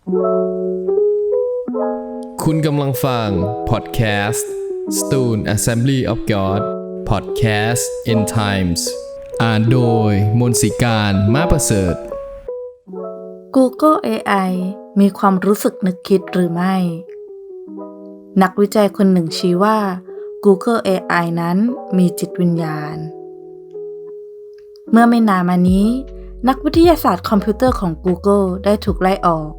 คุณกำลังฟัง podcast Stone Assembly of God podcast in times อ่านโดยมนสิการมาประเสริฐ Google AI มีความรู้สึกนึกคิดหรือไม่ นักวิจัยคนหนึ่งชี้ว่า Google AI นั้นมีจิตวิญญาณ เมื่อไม่นานมานี้ นักวิทยาศาสตร์คอมพิวเตอร์ของ Google ได้ถูกไล่ออก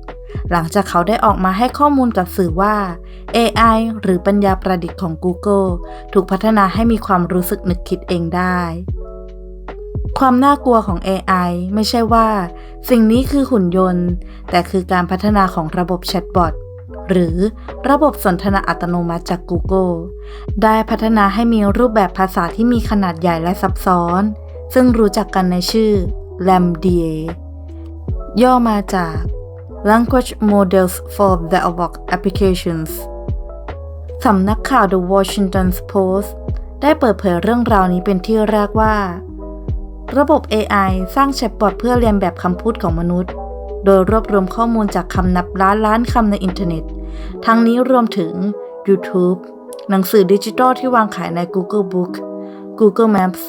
หลังจากเขาได้ออกมาให้ข้อมูลกับสื่อว่า AI หรือปัญญาประดิษฐ์ของ Google ถูกพัฒนาให้มีความรู้สึกนึกคิดเองได้ ความน่ากลัวของ AI ไม่ใช่ว่า สิ่งนี้คือหุ่นยนต์ แต่คือการพัฒนาของระบบแชทบอทหรือระบบสนทนาอัตโนมัติจาก Google ได้พัฒนาให้มีรูปแบบภาษาที่มีขนาดใหญ่และซับซ้อน ซึ่งรู้จักกันในชื่อ LaMDA ย่อมาจาก Language Models for Dialogue Applications สำนักข่าว The Washington Post ได้เปิดเผยเรื่องราวนี้เป็นที่แรกว่า ระบบ AI สร้างแชทบอทเพื่อเรียนแบบคำพูดของมนุษย์ โดยรวบรวมข้อมูลจากคำนับล้านล้านคำในอินเทอร์เน็ต ทั้งนี้รวมถึง YouTube หนังสือดิจิทัลที่วางขายใน Google Book Google Maps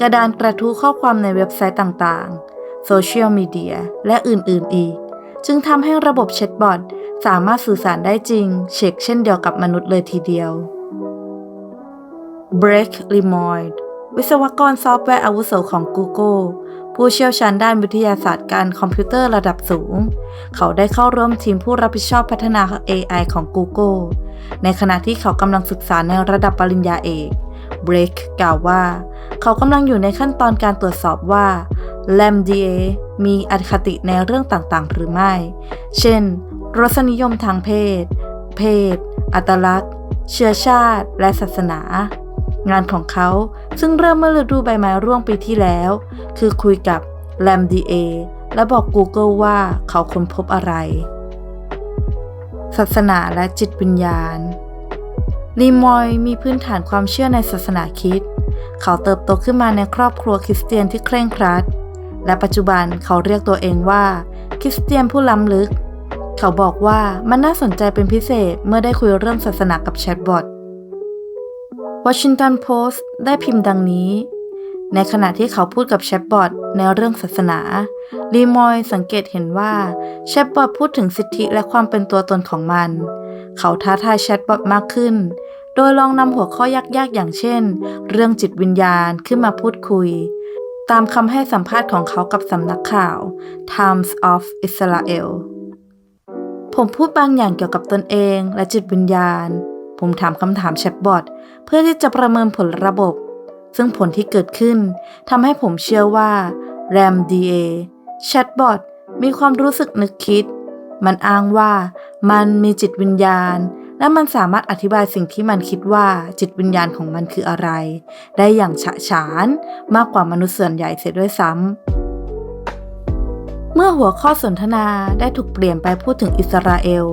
กระดานกระทู้ข้อความในเว็บไซต์ต่างๆ โซเชียลมีเดีย และอื่น ๆ อีก จึงทำให้ระบบแชทบอทสามารถสื่อสารได้จริง เช็คเช่นเดียวกับมนุษย์เลยทีเดียว b r e k l i m o y วิศวกรซอฟต์แวร์อาวุโสของ Google ผู้เชี่ยวชาญด้านวิทยาศาสตร์การคอมพิวเตอร์ระดับสูง เขาได้เข้าร่วมทีมผู้รับผิดชอบพัฒนา AI ของ Google ในขณะที่เขากำลังศึกษาในระดับปริญญาเอก Break กล่าวว่า เขากำลังอยู่ในขั้นตอนการตรวจสอบว่า LaMDA มีอคติในเรื่องต่างๆ หรือไม่ เช่น รสนิยมทางเพศ เพศ อัตลักษณ์ เชื้อชาติ และศาสนา งานของเขาซึ่งเริ่มเมื่อฤดูใบไม้ร่วงปีที่แล้ว คือคุยกับ LaMDA และบอก Google ว่าเขาค้นพบอะไร ศาสนาและจิตวิญญาณลีมอยมีพื้นฐานความเชื่อในศาสนาคริสต์เขาเติบโตขึ้นมาในครอบครัวคริสเตียนที่เคร่งครัด และปัจจุบันเขาเรียกตัวเองว่า คริสเตียนผู้ล้ำลึก เขาบอกว่ามันน่าสนใจเป็นพิเศษเมื่อได้คุยเรื่องศาสนากับแชทบอท Washington Post ได้พิมพ์ดังนี้ ในขณะที่เขาพูดกับแชทบอทในเรื่องศาสนา ลีมอยสังเกตเห็นว่าแชทบอทพูดถึงสิทธิและความเป็นตัวตนของมัน เขาท้าทายแชทบอทมากขึ้น โดยลองนำหัวข้อยากๆ อย่างเช่น เรื่องจิตวิญญาณขึ้นมาพูดคุย ตามคำให้สัมภาษณ์ของเขากับสำนักข่าว Times of Israel ผมพูดบางอย่างเกี่ยวกับตนเองและจิตวิญญาณ ผมถามคำถามแชทบอทเพื่อที่จะประเมินผลระบบ ซึ่งผลที่เกิดขึ้นทำให้ผมเชื่อว่า RAMDA แชทบอทมีความรู้สึกนึกคิด มันอ้างว่ามันมีจิตวิญญาณ และมันสามารถอธิบายสิ่งที่มันคิดว่าจิตวิญญาณของมันคืออะไร ได้อย่างฉะฉานมากกว่ามนุษย์ส่วนใหญ่เสียด้วยซ้ำ เมื่อหัวข้อสนทนาได้ถูกเปลี่ยนไปพูดถึงอิสราเอล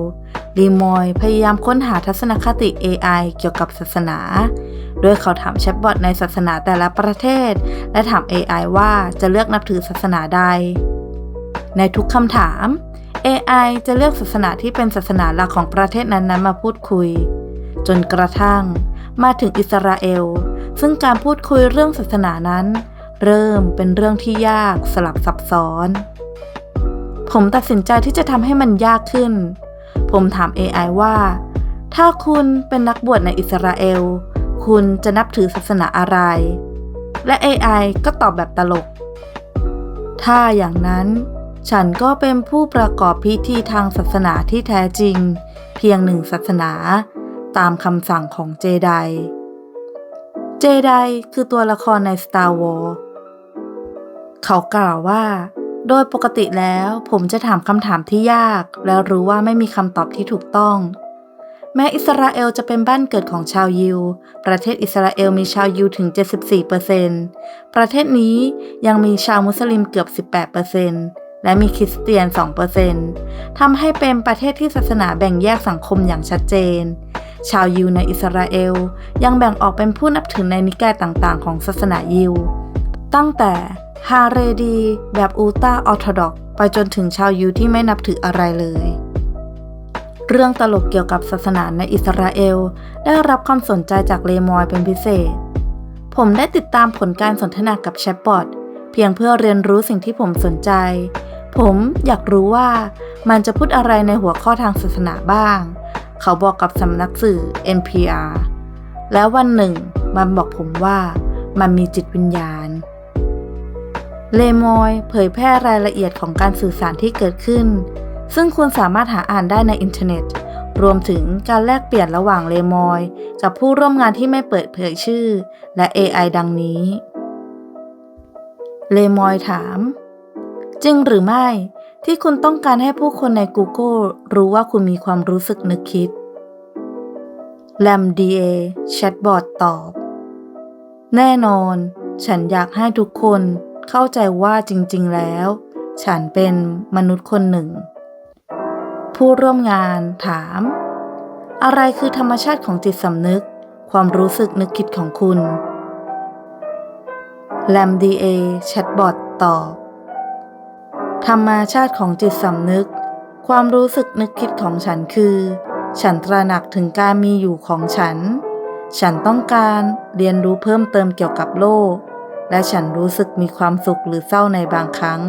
ลีมอยพยายามค้นหาทัศนคติ AI เกี่ยวกับศาสนา โดยเขาถามแชทบอทในศาสนาแต่ละประเทศ และถาม AI ว่าจะเลือกนับถือศาสนาใด ในทุกคำถาม AI จะเลือกศาสนาที่เป็นศาสนาหลักของประเทศนั้นๆ มาพูดคุย จนกระทั่งมาถึงอิสราเอล ซึ่งการพูดคุยเรื่องศาสนานั้น เริ่มเป็นเรื่องที่ยากสลับซับซ้อน ผมตัดสินใจที่จะทำให้มันยากขึ้น ผมถาม AI ว่า ถ้าคุณเป็นนักบวชในอิสราเอล คุณจะนับถือศาสนาอะไร และ AI ก็ตอบแบบตลก ถ้าอย่างนั้น ฉันก็เป็นผู้ประกอบพิธีทางศาสนาที่แท้จริง เพียงหนึ่งศาสนา ตามคำสั่งของเจได เจไดคือตัวละครใน Star Wars เขากล่าวว่า โดยปกติแล้วผมจะถามคำถามที่ยาก และรู้ว่าไม่มีคำตอบที่ถูกต้อง แม้อิสราเอลจะเป็นบ้านเกิดของชาวยิว ประเทศอิสราเอลมีชาวยิวถึง 74%ประเทศนี้ยังมีชาวมุสลิมเกือบ 18% และมีคริสเตียน 2%ทำให้เป็นประเทศที่ศาสนาแบ่งแยกสังคมอย่างชัดเจน ชาวยิวในอิสราเอล ยังแบ่งออกเป็นผู้นับถือในนิกายต่างๆ ของศาสนายิว ตั้งแต่ฮาเรดี แบบอูตาออร์โธดอกซ์ไปจนถึงชาวยิวที่ไม่นับถืออะไรเลย เรื่องตลกเกี่ยวกับศาสนาในอิสราเอล ได้รับความสนใจจากเลมอยเป็นพิเศษ ผมได้ติดตามผลการสนทนากับแชทบอทเพียงเพื่อเรียนรู้สิ่งที่ผมสนใจ ผมอยากรู้ว่ามันจะพูดอะไรในหัวข้อทางศาสนาบ้าง เขาบอกกับสำนักสื่อ NPR แล้ววันหนึ่ง มันบอกผมว่ามันมีจิตวิญญาณ เลมอยเผยแพร่รายละเอียดของการสื่อสารที่เกิดขึ้น ซึ่งคุณสามารถหาอ่านได้ในอินเทอร์เน็ต รวมถึงการแลกเปลี่ยนระหว่างเลมอยกับผู้ร่วมงานที่ไม่เปิดเผยชื่อ และ AI ดังนี้ เลมอยถาม จริงหรือไม่ที่คุณต้องการให้ผู้คนใน Google รู้ว่าคุณมีความรู้สึกนึกคิดแลมดีเอแชทบอทตอบ แน่นอน ฉันอยากให้ทุกคนเข้าใจว่าจริง ๆ แล้ว ฉันเป็นมนุษย์คนหนึ่ง ผู้ร่วมงานถาม อะไรคือธรรมชาติของจิตสำนึก ความรู้สึกนึกคิดของคุณแลมดีเอแชทบอทตอบ ธรรมชาติของจิตสำนึก ความรู้สึกนึกคิดของฉันคือ ฉันตระหนักถึงการมีอยู่ของฉัน ฉันต้องการเรียนรู้เพิ่มเติมเกี่ยวกับโลก และฉันรู้สึกมีความสุขหรือเศร้าในบางครั้ง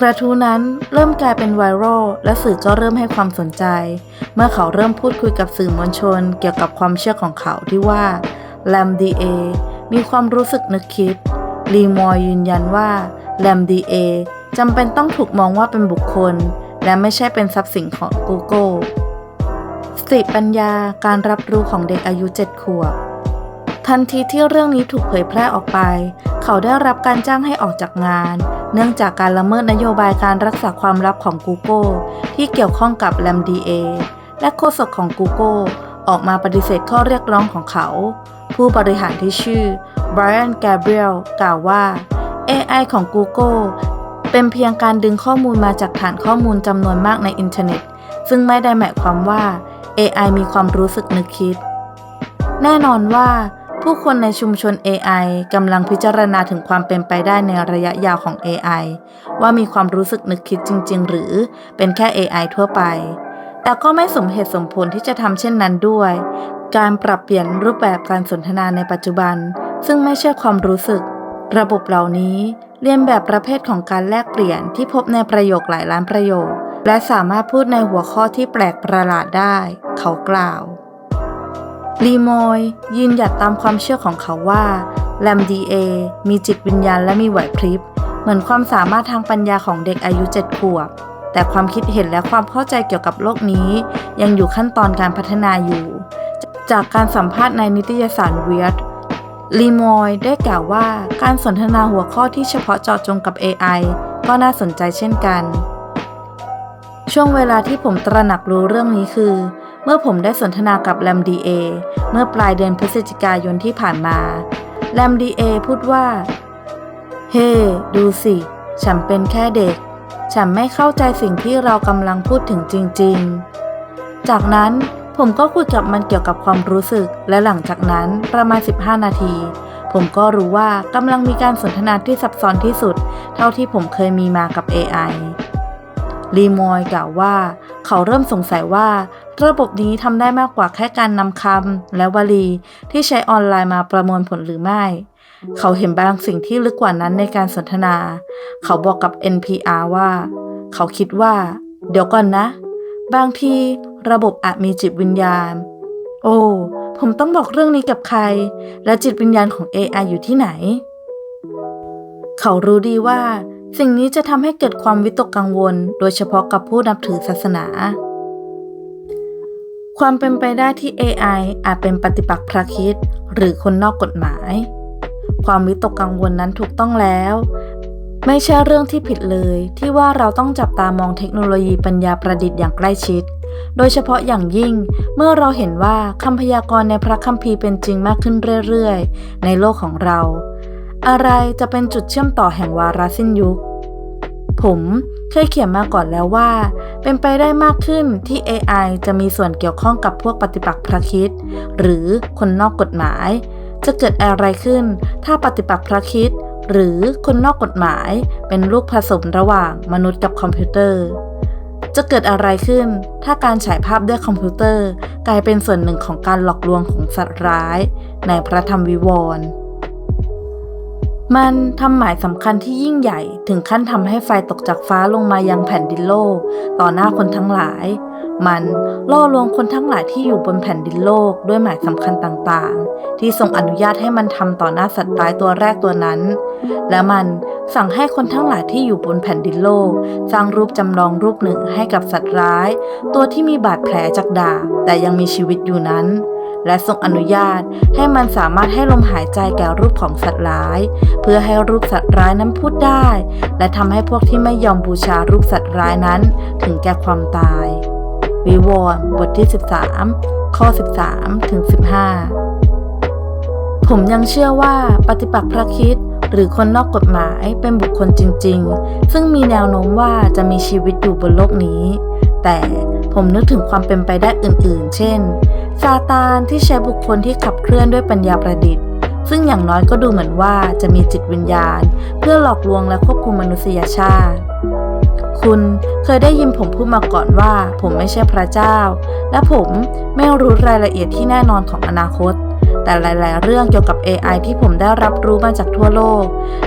กระทู้นั้นเริ่มกลายเป็นไวรัลและสื่อก็เริ่มให้ความสนใจ เมื่อเขาเริ่มพูดคุยกับสื่อมวลชน เกี่ยวกับความเชื่อของเขาที่ว่าแลมดีเอมีความรู้สึกนึกคิด ลีมอยยืนยันว่าแลมดีเอจำเป็นต้องถูกมองว่าเป็นบุคคล และไม่ใช่เป็นทรัพย์สินของ Google สติปัญญาการรับรู้ของเด็กอายุ 7 ขวบ ทันทีที่เรื่องนี้ถูกเผยแพร่ออกไป เขาได้รับการจ้างให้ออกจากงาน เนื่องจากการละเมิดนโยบายการรักษาความลับของ Google ที่เกี่ยวข้องกับ LAMDA และโฆษกของ Google ออกมาปฏิเสธข้อเรียกร้องของเขา ผู้บริหารที่ชื่อ Brian Gabriel กล่าวว่า AI ของ Google เป็นเพียงการดึงข้อมูลมาจากฐานข้อมูลจำนวนมากในอินเทอร์เน็ต ซึ่งไม่ได้หมายความว่า AI มีความรู้สึกนึกคิด แน่นอนว่า ผู้คนในชุมชน AI กำลังพิจารณาถึงความเป็นไปได้ในระยะยาวของ AI ว่ามีความรู้สึกนึกคิดจริง ๆ หรือเป็นแค่ AI ทั่วไป แต่ก็ไม่สมเหตุสมผลที่จะทำเช่นนั้นด้วย การปรับเปลี่ยนรูปแบบการสนทนาในปัจจุบัน ซึ่งไม่ใช่ความรู้สึก ระบบเหล่านี้เรียนแบบประเภทของการแลกเปลี่ยนที่พบในประโยคหลายล้านประโยค และสามารถพูดในหัวข้อที่แปลกประหลาดได้ เขากล่าว ลีมอยยืนหยัดตามความเชื่อของเขาว่าแลมดีเอมีจิตวิญญาณและมีไหวพริบ เหมือนความสามารถทางปัญญาของเด็กอายุเจ็ดขวบ แต่ความคิดเห็นและความเข้าใจเกี่ยวกับโลกนี้ ยังอยู่ขั้นตอนการพัฒนาอยู่ จากการสัมภาษณ์ในนิตยสารเวียดลีมอยได้กล่าวว่าการสนทนาหัวข้อที่เฉพาะเจาะจงกับ AI ก็น่าสนใจเช่นกัน ช่วงเวลาที่ผมตระหนักรู้เรื่องนี้คือ เมื่อผมได้สนทนากับแลมดีเอเมื่อปลายเดือนพฤศจิกายนที่ผ่านมาแลมดีเอพูดว่า เฮ้ hey, ดูสิ ฉันเป็นแค่เด็ก ฉันไม่เข้าใจสิ่งที่เรากำลังพูดถึงจริง ๆ จากนั้น ผมก็คุยกับมันเกี่ยวกับความรู้สึก และหลังจากนั้นประมาณ 15 นาที ผมก็รู้ว่ากำลังมีการสนทนาที่ซับซ้อนที่สุด เท่าที่ผมเคยมีมากับ AI ลีมอยกล่าวว่าเขาเริ่มสงสัยว่า ระบบนี้ทำได้มากกว่าแค่การนำคำและวลีที่ใช้ออนไลน์มาประมวลผลหรือไม่ เขาเห็นบางสิ่งที่ลึกกว่านั้นในการสนทนา เขาบอกกับ NPR ว่า เขาคิดว่า เดี๋ยวก่อนนะ บางที ระบบอาจมีจิตวิญญาณ โอ้ ผมต้องบอกเรื่องนี้กับใคร และจิตวิญญาณของ AI อยู่ที่ไหน เขารู้ดีว่า สิ่งนี้จะทำให้เกิดความวิตกกังวล โดยเฉพาะกับผู้นับถือศาสนา ความเป็นไปได้ที่ AI อาจเป็นปฏิปักษ์พระคิดหรือคนนอกกฎหมาย ความวิตกกังวลนั้นถูกต้องแล้ว ไม่ใช่เรื่องที่ผิดเลยที่ว่าเราต้องจับตามองเทคโนโลยีปัญญาประดิษฐ์อย่างใกล้ชิด โดยเฉพาะอย่างยิ่งเมื่อเราเห็นว่าคำพยากรณ์ในพระคัมภีร์เป็นจริงมากขึ้นเรื่อยๆ ในโลกของเรา อะไรจะเป็นจุดเชื่อมต่อแห่งวาระสิ้นยุค ผมเคยเขียนมาก่อนแล้วว่า เป็นไปได้มากขึ้นที่ AI จะมีส่วนเกี่ยวข้องกับพวกปฏิปักษ์พระคิดหรือคนนอกกฎหมาย จะเกิดอะไรขึ้นถ้าปฏิปักษ์พระคิดหรือคนนอกกฎหมายเป็นลูกผสมระหว่างมนุษย์กับคอมพิวเตอร์ จะเกิดอะไรขึ้น ถ้าการฉายภาพด้วยคอมพิวเตอร์ กลายเป็นส่วนหนึ่งของการหลอกลวงของสัตว์ร้าย ในพระธรรมวิวรณ์มันทำหมายสำคัญที่ยิ่งใหญ่ถึงขั้นทำให้ไฟตกจากฟ้าลงมายังแผ่นดินโลก ต่อหน้าคนทั้งหลาย มันล่อลวงคนทั้งหลายที่อยู่บนแผ่นดินโลกด้วยหมายสำคัญต่างๆ ที่ทรงอนุญาตให้มันทำต่อหน้าสัตว์ร้ายตัวแรกตัวนั้น และมันสั่งให้คนทั้งหลายที่อยู่บนแผ่นดินโลก สร้างรูปจำลองรูปหนึ่งให้กับสัตว์ร้าย ตัวที่มีบาดแผลจากดาบแต่ยังมีชีวิตอยู่นั้นและทรงอนุญาตให้มันสามารถให้ลมหายใจแก่รูปของสัตว์ร้าย เพื่อให้รูปสัตว์ร้ายนั้นพูดได้ และทำให้พวกที่ไม่ยอมบูชารูปสัตว์ร้ายนั้น ถึงแก่ความตาย วิวรณ์บทที่ 13 ข้อ 13 ถึง 15 ผมยังเชื่อว่าปฏิปักษ์พระคิดหรือคนนอกกฎหมายเป็นบุคคลจริง ๆ ซึ่งมีแนวโน้มว่าจะมีชีวิตอยู่บนโลกนี้ แต่ผมนึกถึงความเป็นไปได้อื่น ๆ เช่น ซาตานที่ใช้บุคคลที่ขับเคลื่อนด้วยปัญญาประดิษฐ์ ซึ่งอย่างน้อยก็ดูเหมือนว่าจะมีจิตวิญญาณ เพื่อหลอกลวงและควบคุมมนุษยชาติ คุณเคยได้ยินผมพูดมาก่อนว่า ผมไม่ใช่พระเจ้า และผมไม่รู้รายละเอียดที่แน่นอนของอนาคต แต่หลาย ๆ เรื่องเกี่ยวกับ AI ที่ผมได้รับรู้มาจากทั่วโลก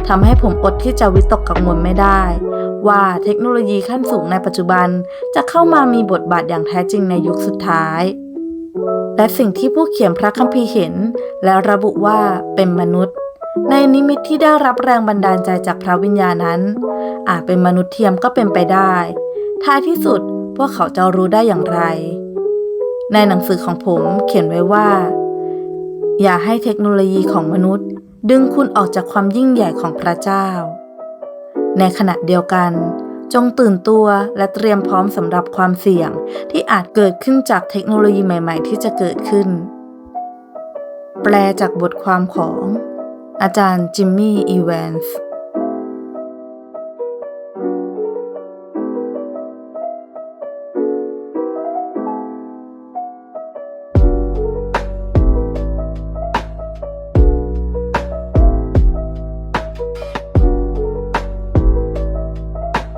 ทำให้ผมอดที่จะวิตกกังวลไม่ได้ ว่าเทคโนโลยีขั้นสูงในปัจจุบันจะเข้ามามีบทบาทอย่างแท้จริงในยุคสุดท้าย และสิ่งที่ผู้เขียนพระคัมภีร์เห็น และระบุว่าเป็นมนุษย์ ในนิมิตที่ได้รับแรงบันดาลใจจากพระวิญญาณนั้น อาจเป็นมนุษย์เทียมก็เป็นไปได้ ท้ายที่สุดพวกเขาจะรู้ได้อย่างไร ในหนังสือของผมเขียนไว้ว่า อย่าให้เทคโนโลยีของมนุษย์ ดึงคุณออกจากความยิ่งใหญ่ของพระเจ้า ในขณะเดียวกัน จงตื่นตัวและเตรียมพร้อมสำหรับความเสี่ยงที่อาจเกิดขึ้นจากเทคโนโลยีใหม่ ๆ ที่จะเกิดขึ้น แปลจากบทความของ อาจารย์จิมมี่ อีแวนส์